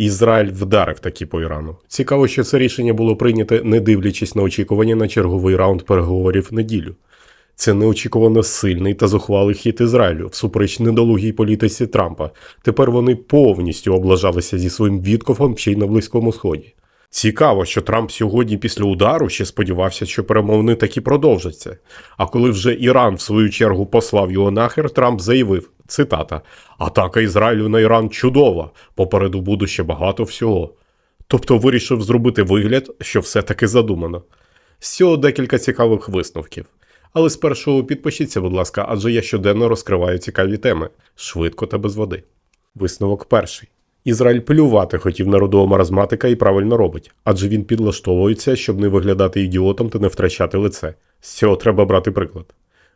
Ізраїль вдарив таки по Ірану. Цікаво, що це рішення було прийнято, не дивлячись на очікування на черговий раунд переговорів в неділю. Це неочікувано сильний та зухвалий хід Ізраїлю всупереч недолугій політиці Трампа. Тепер вони повністю облажалися зі своїм відкофом ще й на Близькому Сході. Цікаво, що Трамп сьогодні після удару ще сподівався, що перемовини таки продовжаться. А коли вже Іран в свою чергу послав його нахер, Трамп заявив: цитата: Атака Ізраїлю на Іран чудова, попереду буде ще багато всього. Тобто вирішив зробити вигляд, що все таки задумано. З цього декілька цікавих висновків. Але спершу підпишіться, будь ласка, адже я щоденно розкриваю цікаві теми швидко та без води. Висновок перший. Ізраїль плювати хотів народового маразматика і правильно робить, адже він підлаштовується, щоб не виглядати ідіотом та не втрачати лице. З цього треба брати приклад.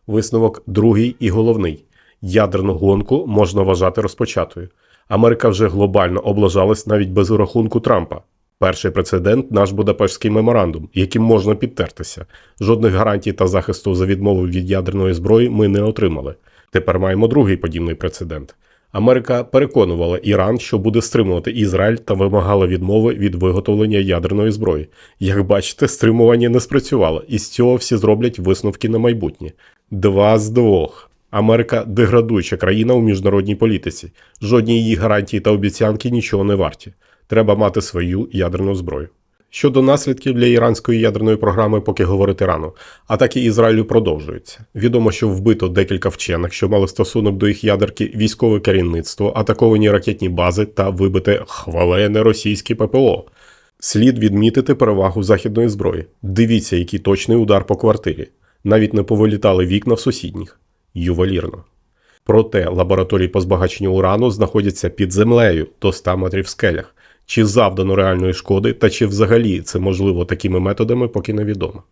Висновок другий і головний: ядерну гонку можна вважати розпочатою. Америка вже глобально облажалась навіть без урахунку Трампа. Перший прецедент наш Будапештський меморандум, яким можна підтертися. Жодних гарантій та захисту за відмову від ядерної зброї ми не отримали. Тепер маємо другий подібний прецедент. Америка переконувала Іран, що буде стримувати Ізраїль та вимагала відмови від виготовлення ядерної зброї. Як бачите, стримування не спрацювало, і з цього всі зроблять висновки на майбутнє. Два з двох. Америка деградуюча країна у міжнародній політиці. Жодні її гарантії та обіцянки нічого не варті. Треба мати свою ядерну зброю. Щодо наслідків для іранської ядерної програми, поки говорити рано, атаки Ізраїлю продовжуються. Відомо, що вбито декілька вчених, що мали стосунок до їх ядерки, військове керівництво, атаковані ракетні бази та вибите хвалене російське ППО. Слід відмітити перевагу західної зброї. Дивіться, який точний удар по квартирі. Навіть не повилітали вікна в сусідніх. Ювелірно. Проте лабораторії по збагаченню урану знаходяться під землею до 100 метрів в скелях. Чи завдано реальної шкоди, та чи взагалі це можливо такими методами, поки невідомо.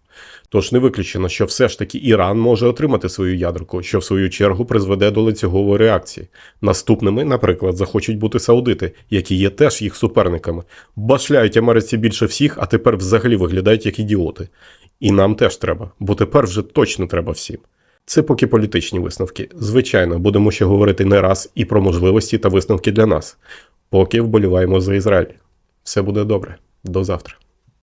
Тож не виключено, що все ж таки Іран може отримати свою ядерку, що в свою чергу призведе до ланцюгової реакції. Наступними, наприклад, захочуть бути саудити, які є теж їх суперниками, башляють Америці більше всіх, а тепер взагалі виглядають як ідіоти. І нам теж треба, бо тепер вже точно треба всім. Це поки політичні висновки. Звичайно, будемо ще говорити не раз і про можливості та висновки для нас. Поки вболіваємо за Ізраїль. Все буде добре. До завтра.